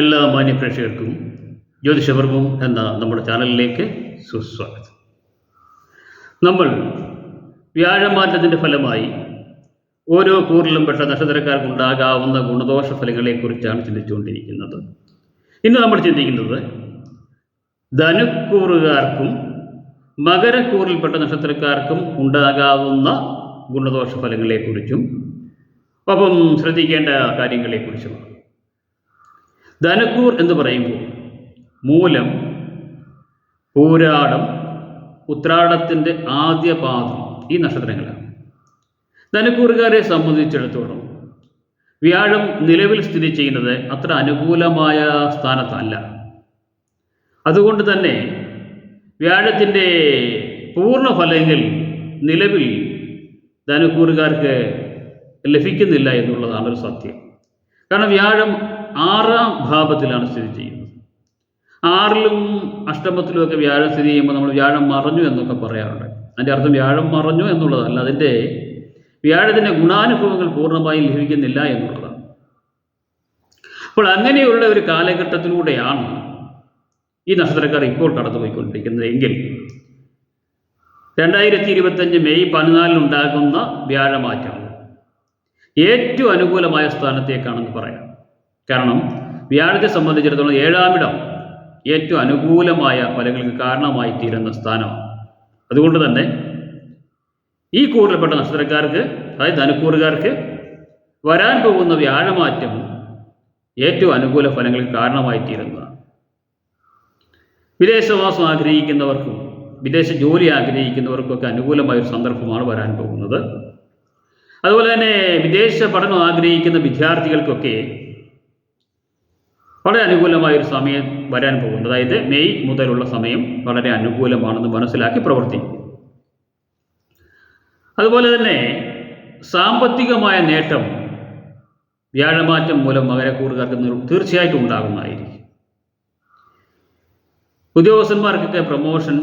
എല്ലാ മാന്യ പ്രേക്ഷകർക്കും ജ്യോതിഷപർവം എന്ന നമ്മുടെ ചാനലിലേക്ക് സുസ്വാഗതം. നമ്മൾ വ്യാഴമാറ്റത്തിന്റെ ഫലമായി ഓരോ കൂറിലും പെട്ട നക്ഷത്രക്കാർക്ക് ഉണ്ടാകാവുന്ന ഗുണദോഷ ഫലങ്ങളെക്കുറിച്ചാണ് ചിന്തിച്ചുകൊണ്ടിരിക്കുന്നത്. ഇന്ന് നമ്മൾ ചിന്തിക്കുന്നത് ധനുക്കൂറുകാർക്കും മകരക്കൂറിൽപ്പെട്ട നക്ഷത്രക്കാർക്കും ഉണ്ടാകാവുന്ന ഗുണദോഷ ഫലങ്ങളെക്കുറിച്ചും ഒപ്പം ശ്രദ്ധിക്കേണ്ട കാര്യങ്ങളെക്കുറിച്ചുമാണ്. ധനക്കൂർ എന്ന് പറയുമ്പോൾ മൂലം പൂരാടം ഉത്രാടത്തിന്റെ ആദ്യ പാദം ഈ നക്ഷത്രങ്ങളാണ്. ധനക്കൂറുകാരെ സംബന്ധിച്ചിടത്തോളം വ്യാഴം നിലവിൽ സ്ഥിതി ചെയ്യുന്നത് അത്ര അനുകൂലമായ സ്ഥാനത്തല്ല. അതുകൊണ്ട് തന്നെ വ്യാഴത്തിന്റെ പൂർണ ഫലങ്ങൾ നിലവിൽ ധനക്കൂറുകാർക്ക് ലഭിക്കുന്നില്ല എന്നുള്ളതാണ് ഒരു സത്യം. കാരണം വ്യാഴം ആറാം ഭാവത്തിലാണ് സ്ഥിതി ചെയ്യുന്നത്. ആറിലും അഷ്ടമത്തിലും ഒക്കെ വ്യാഴം സ്ഥിതി ചെയ്യുമ്പോൾ നമ്മൾ വ്യാഴം മറഞ്ഞു എന്നൊക്കെ പറയാറുണ്ട്. അതിന്റെ അർത്ഥം വ്യാഴം മറഞ്ഞു എന്നുള്ളതല്ല അതിന്റെ വ്യാഴത്തിന്റെ ഗുണാനുഭവങ്ങൾ പൂർണമായും ലഭിക്കുന്നില്ല എന്നുള്ളതാണ്. അപ്പോൾ അങ്ങനെയുള്ള ഒരു കാലഘട്ടത്തിലൂടെയാണ് ഈ നക്ഷത്രക്കാർ ഇപ്പോൾ കടന്നുപോയിക്കൊണ്ടിരിക്കുന്നത്. എങ്കിൽ രണ്ടായിരത്തി ഇരുപത്തഞ്ച് മെയ് പതിനാലിനുണ്ടാകുന്ന വ്യാഴമാറ്റം ഏറ്റവും അനുകൂലമായ സ്ഥാനത്തേക്കാണെന്ന് പറയാം. കാരണം വ്യാഴത്തെ സംബന്ധിച്ചിടത്തോളം ഏഴാമിടം ഏറ്റവും അനുകൂലമായ ഫലങ്ങൾക്ക് കാരണമായി തീരുന്ന സ്ഥാനമാണ് അതുകൊണ്ട് തന്നെ ഈ കൂറിൽപ്പെട്ട നക്ഷത്രക്കാർക്ക് അതായത് ധനുക്കൂറുകാർക്ക് വരാൻ പോകുന്ന വ്യാഴമാറ്റം ഏറ്റവും അനുകൂല ഫലങ്ങൾക്ക് കാരണമായി തീരുന്നതാണ്. വിദേശവാസം ആഗ്രഹിക്കുന്നവർക്കും വിദേശ ജോലി ആഗ്രഹിക്കുന്നവർക്കൊക്കെ അനുകൂലമായ ഒരു സന്ദർഭമാണ് വരാൻ പോകുന്നത്. അതുപോലെ തന്നെ വിദേശ പഠനം ആഗ്രഹിക്കുന്ന വിദ്യാർത്ഥികൾക്കൊക്കെ വളരെ അനുകൂലമായ ഒരു സമയം വരാൻ പോകുന്നു. അതായത് മെയ് മുതലുള്ള സമയം വളരെ അനുകൂലമാണെന്ന് മനസ്സിലാക്കി പ്രവർത്തിക്കും അതുപോലെ തന്നെ സാമ്പത്തികമായ നേട്ടം വ്യാഴമാറ്റം മൂലം മകരക്കൂറുകാർക്ക് തീർച്ചയായിട്ടും ഉണ്ടാകുന്നതായിരിക്കും ഉദ്യോഗസ്ഥന്മാർക്കൊക്കെ പ്രൊമോഷൻ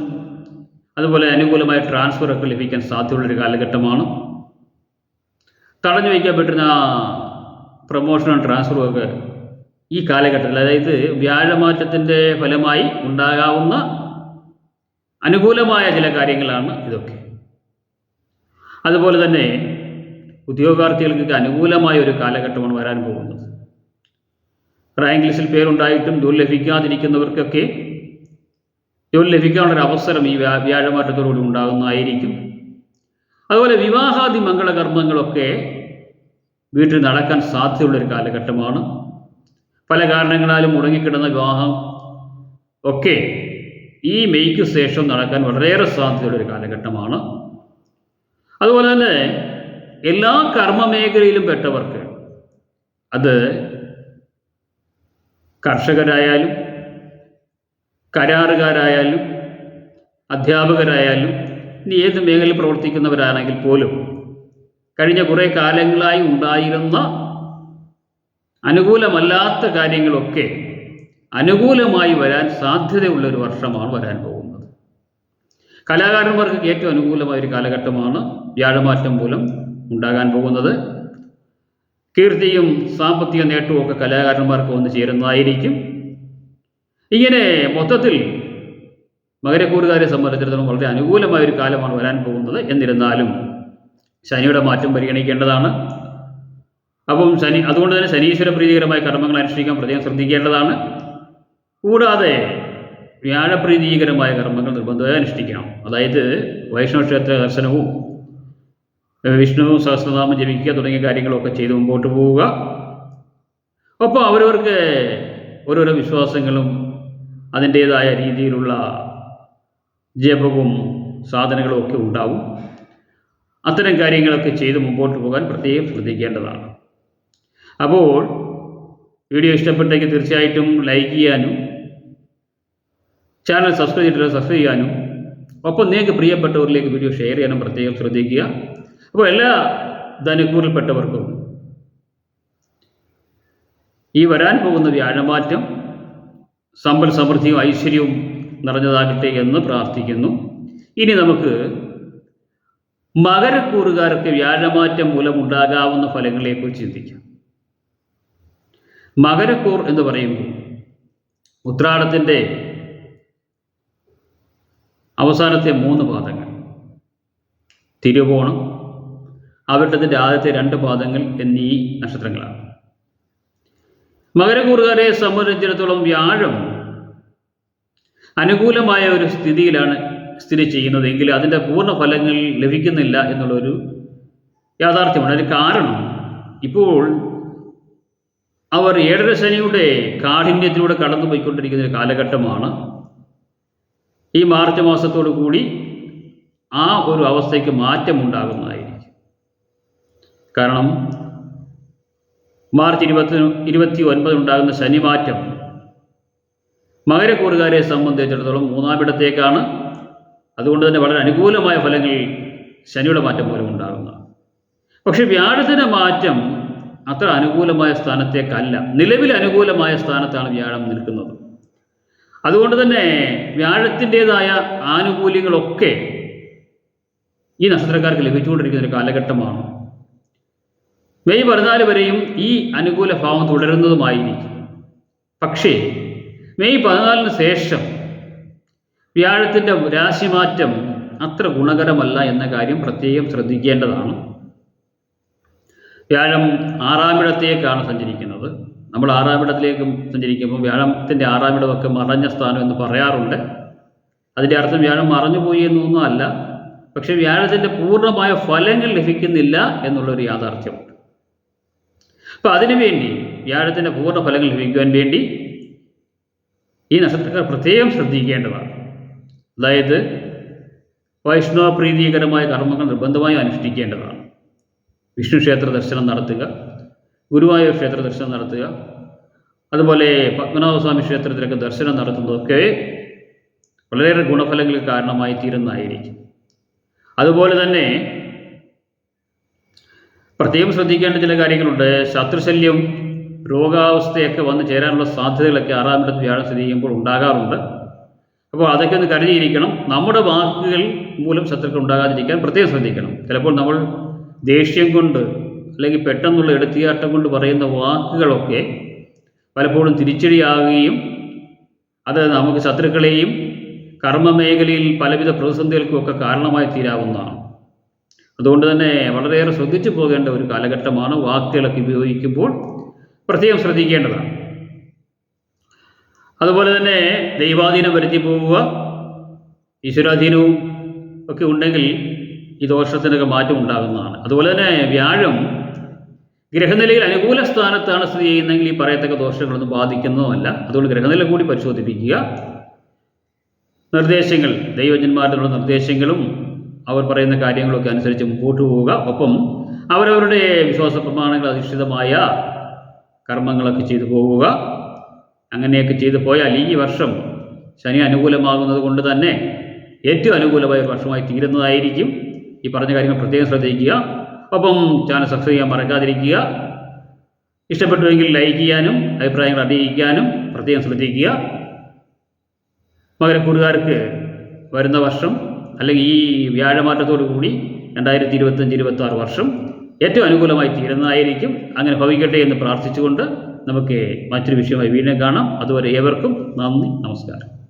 അതുപോലെ അനുകൂലമായ ട്രാൻസ്ഫർ ഒക്കെ ലഭിക്കാൻ സാധ്യതയുള്ളൊരു കാലഘട്ടമാണ്. തടഞ്ഞു വയ്ക്കപ്പെട്ടിരുന്ന പ്രൊമോഷനും ട്രാൻസ്ഫറും ഒക്കെ ഈ കാലഘട്ടത്തിൽ അതായത് വ്യാഴമാറ്റത്തിന്റെ ഫലമായി ഉണ്ടാകാവുന്ന അനുകൂലമായ ചില കാര്യങ്ങളാണ് ഇതൊക്കെ. അതുപോലെ തന്നെ ഉദ്യോഗാർത്ഥികൾക്ക് അനുകൂലമായ ഒരു കാലഘട്ടമാണ് വരാൻ പോകുന്നത്. റാങ്ക് ലിസ്റ്റിൽ പേരുണ്ടായിട്ടും ജോലി ലഭിക്കാതിരിക്കുന്നവർക്കൊക്കെ ജോലി ലഭിക്കാനുള്ള ഒരു അവസരം ഈ വ്യാ വ്യാഴമാറ്റത്തോടുകൂടി ഉണ്ടാകുന്നതായിരിക്കും. അതുപോലെ വിവാഹാദി മംഗളകർമ്മങ്ങളൊക്കെ വീട്ടിൽ നടക്കാൻ സാധ്യതയുള്ളൊരു കാലഘട്ടമാണ്. പല കാരണങ്ങളാലും മുടങ്ങിക്കിടന്ന വിവാഹം ഒക്കെ ഈ മെയ്ക്ക് ശേഷം നടക്കാൻ വളരെയേറെ സാധ്യതയുള്ള ഒരു കാലഘട്ടമാണ്. അതുപോലെ തന്നെ എല്ലാ കർമ്മ മേഖലയിലും പെട്ടവർക്ക് അത് കർഷകരായാലും കരാറുകാരായാലും അധ്യാപകരായാലും ഇനി ഏത് മേഖലയിൽ പ്രവർത്തിക്കുന്നവരാണെങ്കിൽ പോലും കഴിഞ്ഞ കുറേ കാലങ്ങളായി ഉണ്ടായിരുന്ന അനുകൂലമല്ലാത്ത കാര്യങ്ങളൊക്കെ അനുകൂലമായി വരാൻ സാധ്യതയുള്ള ഒരു വർഷമാണ് വരാൻ പോകുന്നത്. കലാകാരന്മാർക്ക് ഏറ്റവും അനുകൂലമായ ഒരു കാലഘട്ടമാണ് വ്യാഴമാറ്റം മൂലം ഉണ്ടാകാൻ പോകുന്നത്. കീർത്തിയും സാമ്പത്തിക നേട്ടവും ഒക്കെ കലാകാരന്മാർക്ക് വന്നു ചേരുന്നതായിരിക്കും. ഇങ്ങനെ മൊത്തത്തിൽ മകരക്കൂറുകാരെ സംബന്ധിച്ചിടത്തോളം വളരെ അനുകൂലമായ ഒരു കാലമാണ് വരാൻ പോകുന്നത്. എന്നിരുന്നാലും ശനിയുടെ മാറ്റം പരിഗണിക്കേണ്ടതാണ്. അപ്പം ശനി അതുകൊണ്ട് തന്നെ ശനീശ്വര പ്രീതികരമായ കർമ്മങ്ങൾ അനുഷ്ഠിക്കാൻ പ്രത്യേകം ശ്രദ്ധിക്കേണ്ടതാണ്. കൂടാതെ വ്യാഴപ്രീതികരമായ കർമ്മങ്ങൾ നിർബന്ധമായി അനുഷ്ഠിക്കണം. അതായത് വൈഷ്ണവ ക്ഷേത്ര ദർശനവും വിഷ്ണു സഹസ്രനാമം ജപിക്കുക തുടങ്ങിയ കാര്യങ്ങളൊക്കെ ചെയ്ത് മുമ്പോട്ട് പോവുക. ഒപ്പം അവരവർക്ക് ഓരോരോ വിശ്വാസങ്ങളും അതിന്റേതായ രീതിയിലുള്ള ജപവും സാധനങ്ങളും ഒക്കെ ഉണ്ടാവും. അത്തരം കാര്യങ്ങളൊക്കെ ചെയ്ത് മുമ്പോട്ട് പോകാൻ പ്രത്യേകം ശ്രദ്ധിക്കേണ്ടതാണ്. അപ്പോൾ വീഡിയോ ഇഷ്ടപ്പെട്ടെങ്കിൽ തീർച്ചയായിട്ടും ലൈക്ക് ചെയ്യാനും ചാനൽ സബ്സ്ക്രൈബ് ചെയ്തിട്ട് സബ്സ്ക്രൈബ് ചെയ്യാനും. ഒപ്പം നിങ്ങൾക്ക് പ്രിയപ്പെട്ടവരിലേക്ക് വീഡിയോ ഷെയർ ചെയ്യാനും പ്രത്യേകം ശ്രദ്ധിക്കുക. അപ്പോൾ എല്ലാ ധനക്കൂറിൽപ്പെട്ടവർക്കും ഈ വരാൻ പോകുന്ന വ്യാഴമാറ്റം സമ്പൽ സമൃദ്ധിയും ഐശ്വര്യവും നിറഞ്ഞതാകട്ടെ എന്ന് പ്രാർത്ഥിക്കുന്നു. ഇനി നമുക്ക് മകരക്കൂറുകാർക്ക് വ്യാഴമാറ്റം മൂലമുണ്ടാകാവുന്ന ഫലങ്ങളെക്കുറിച്ച് ചിന്തിക്കാം. മകരക്കൂർ എന്ന് പറയുമ്പോൾ ഉത്രാടത്തിന്റെ അവസാനത്തെ മൂന്ന് പാദങ്ങൾ. തിരുവോണം അവരുടത്തിന്റെ ആദ്യത്തെ രണ്ട് പാദങ്ങൾ എന്നീ നക്ഷത്രങ്ങളാണ്. മകരക്കൂറുകാരെ സംബന്ധിച്ചിടത്തോളം വ്യാഴം അനുകൂലമായ ഒരു സ്ഥിതിയിലാണ് സ്ഥിതി ചെയ്യുന്നത്. എങ്കിൽ അതിന്റെ പൂർണ ഫലങ്ങൾ ലഭിക്കുന്നില്ല എന്നുള്ളൊരു യാഥാർത്ഥ്യമാണ്. അതിന് കാരണം ഇപ്പോൾ അവർ ഏഴര ശനിയുടെ കാഠിന്യത്തിലൂടെ കടന്നു പോയിക്കൊണ്ടിരിക്കുന്ന ഒരു കാലഘട്ടമാണ്. ഈ മാർച്ച് മാസത്തോടു കൂടി ആ ഒരു അവസ്ഥയ്ക്ക് മാറ്റമുണ്ടാകുന്നതായിരിക്കും. കാരണം മാർച്ച് ഇരുപത്തി ഇരുപത്തി ഒൻപത് ഉണ്ടാകുന്ന ശനിമാറ്റം മകരക്കൂറുകാരെ സംബന്ധിച്ചിടത്തോളം മൂന്നാമിടത്തേക്കാണ് അതുകൊണ്ട് തന്നെ വളരെ അനുകൂലമായ ഫലങ്ങൾ ശനിയുടെ മാറ്റം മൂലം ഉണ്ടാകുന്നതാണ് പക്ഷെ വ്യാഴത്തിന്റെ മാറ്റം അത്ര അനുകൂലമായ സ്ഥാനത്തേക്കല്ല. നിലവിൽ അനുകൂലമായ സ്ഥാനത്താണ് വ്യാഴം നിൽക്കുന്നത്. അതുകൊണ്ട് തന്നെ വ്യാഴത്തിന്റെതായ ആനുകൂല്യങ്ങളൊക്കെ ഈ നക്ഷത്രക്കാർക്ക് ലഭിച്ചുകൊണ്ടിരിക്കുന്ന ഒരു കാലഘട്ടമാണ്. മെയ് പതിനാല് വരെയും ഈ അനുകൂല ഭാവം തുടരുന്നതുമായിരിക്കും. പക്ഷേ മെയ് പതിനാലിന് ശേഷം വ്യാഴത്തിന്റെ രാശിമാറ്റം അത്ര ഗുണകരമല്ല എന്ന കാര്യം പ്രത്യേകം ശ്രദ്ധിക്കേണ്ടതാണ്. വ്യാഴം ആറാമിടത്തേക്കാണ് സഞ്ചരിക്കുന്നത്. നമ്മൾ ആറാമിടത്തിലേക്ക് സഞ്ചരിക്കുമ്പോൾ വ്യാഴത്തിന്റെ ആറാമിടമൊക്കെ മറഞ്ഞ സ്ഥാനം എന്ന് പറയാറുണ്ട്. അതിന്റെ അർത്ഥം വ്യാഴം മറഞ്ഞു പോയി എന്നൊന്നും അല്ല. പക്ഷേ വ്യാഴത്തിന്റെ പൂർണമായ ഫലങ്ങൾ ലഭിക്കുന്നില്ല എന്നുള്ളൊരു യാഥാർത്ഥ്യമുണ്ട്. അപ്പോൾ അതിനുവേണ്ടി വ്യാഴത്തിന്റെ പൂർണ ഫലങ്ങൾ ലഭിക്കുവാൻ വേണ്ടി ഈ നക്ഷത്രക്കാർ പ്രത്യേകം ശ്രദ്ധിക്കേണ്ടതാണ്. അതായത് വൈഷ്ണവ പ്രീതികരമായ കർമ്മങ്ങൾ നിർബന്ധമായും അനുഷ്ഠിക്കേണ്ടതാണ്. വിഷ്ണു ക്ഷേത്ര ദർശനം നടത്തുക ഗുരുവായൂർ ക്ഷേത്ര ദർശനം നടത്തുക അതുപോലെ പത്മനാഭസ്വാമി ക്ഷേത്രത്തിലൊക്കെ ദർശനം നടത്തുന്നതൊക്കെ വളരെയേറെ ഗുണഫലങ്ങൾക്ക് കാരണമായി തീരുന്നതായിരിക്കും. അതുപോലെ തന്നെ പ്രത്യേകം ശ്രദ്ധിക്കേണ്ട ചില കാര്യങ്ങളുണ്ട്. ശത്രുശല്യം രോഗാവസ്ഥയൊക്കെ വന്ന് ചേരാനുള്ള സാധ്യതകളൊക്കെ ആറാമിടത്ത് വ്യാഴം സ്ഥിതി ചെയ്യുമ്പോൾ ഉണ്ടാകാറുണ്ട്. അപ്പോൾ അതൊക്കെ ഒന്ന് കരുതിയിരിക്കണം. നമ്മുടെ വാക്കുകൾ മൂലം ശത്രുക്കൾ ഉണ്ടാകാതിരിക്കാൻ പ്രത്യേകം ശ്രദ്ധിക്കണം. ചിലപ്പോൾ നമ്മൾ ദേഷ്യം കൊണ്ട് അല്ലെങ്കിൽ പെട്ടെന്നുള്ള എടുത്തിയാട്ടം കൊണ്ട് പറയുന്ന വാക്കുകളൊക്കെ പലപ്പോഴും തിരിച്ചടിയാകുകയും അത് നമുക്ക് ശത്രുക്കളെയും കർമ്മമേഖലയിൽ പലവിധ പ്രതിസന്ധികൾക്കുമൊക്കെ കാരണമായി തീരാവുന്നതാണ്. അതുകൊണ്ട് തന്നെ വളരെയേറെ ശ്രദ്ധിച്ചു പോകേണ്ട ഒരു കാലഘട്ടമാണ് വാക്കുകളൊക്കെ ഉപയോഗിക്കുമ്പോൾ പ്രത്യേകം ശ്രദ്ധിക്കേണ്ടതാണ്. അതുപോലെ തന്നെ ദൈവാധീനം വരുത്തി പോവുക ഈശ്വരാധീനവും ഒക്കെ ഉണ്ടെങ്കിൽ ഈ ദോഷത്തിനൊക്കെ മാറ്റം ഉണ്ടാകുന്നതാണ്. അതുപോലെ തന്നെ വ്യാഴം ഗ്രഹനിലയിൽ അനുകൂല സ്ഥാനത്താണ് സ്ഥിതി ചെയ്യുന്നതെങ്കിൽ ഈ പറയത്തക്ക ദോഷങ്ങളൊന്നും ബാധിക്കുന്നതുമല്ല. അതുകൊണ്ട് ഗ്രഹനില കൂടി പരിശോധിപ്പിക്കുക. നിർദ്ദേശങ്ങൾ ദൈവജന്മാരുടെ നിർദ്ദേശങ്ങളും അവർ പറയുന്ന കാര്യങ്ങളൊക്കെ അനുസരിച്ച് മുമ്പോട്ട് പോവുക. ഒപ്പം അവരവരുടെ വിശ്വാസ പ്രമാണങ്ങൾ അധിഷ്ഠിതമായ കർമ്മങ്ങളൊക്കെ ചെയ്തു പോവുക. അങ്ങനെയൊക്കെ ചെയ്തു പോയാൽ ഈ വർഷം ശനി അനുകൂലമാകുന്നത് കൊണ്ട് തന്നെ ഏറ്റവും അനുകൂലമായ വർഷമായി തീരുന്നതായിരിക്കും. ഈ പറഞ്ഞ കാര്യങ്ങൾ പ്രത്യേകം ശ്രദ്ധിക്കുക. ഒപ്പം ചാനൽ സബ്സ്ക്രൈബ് ചെയ്യാൻ മറക്കാതിരിക്കുക. ഇഷ്ടപ്പെട്ടുവെങ്കിൽ ലൈക്ക് ചെയ്യാനും അഭിപ്രായങ്ങൾ അറിയിക്കാനും പ്രത്യേകം ശ്രദ്ധിക്കുക. മകരക്കൂറുകാർക്ക് വരുന്ന വർഷം അല്ലെങ്കിൽ ഈ വ്യാഴമാറ്റത്തോടു കൂടി രണ്ടായിരത്തി ഇരുപത്തഞ്ച് ഇരുപത്തി ആറ് വർഷം ഏറ്റവും അനുകൂലമായി തീരുന്നതായിരിക്കും. അങ്ങനെ ഭവിക്കട്ടെ എന്ന് പ്രാർത്ഥിച്ചുകൊണ്ട് നമുക്ക് മറ്റൊരു വിഷയമായി വീണ്ടും കാണാം. അതുവരെ ഏവർക്കും നന്ദി നമസ്കാരം.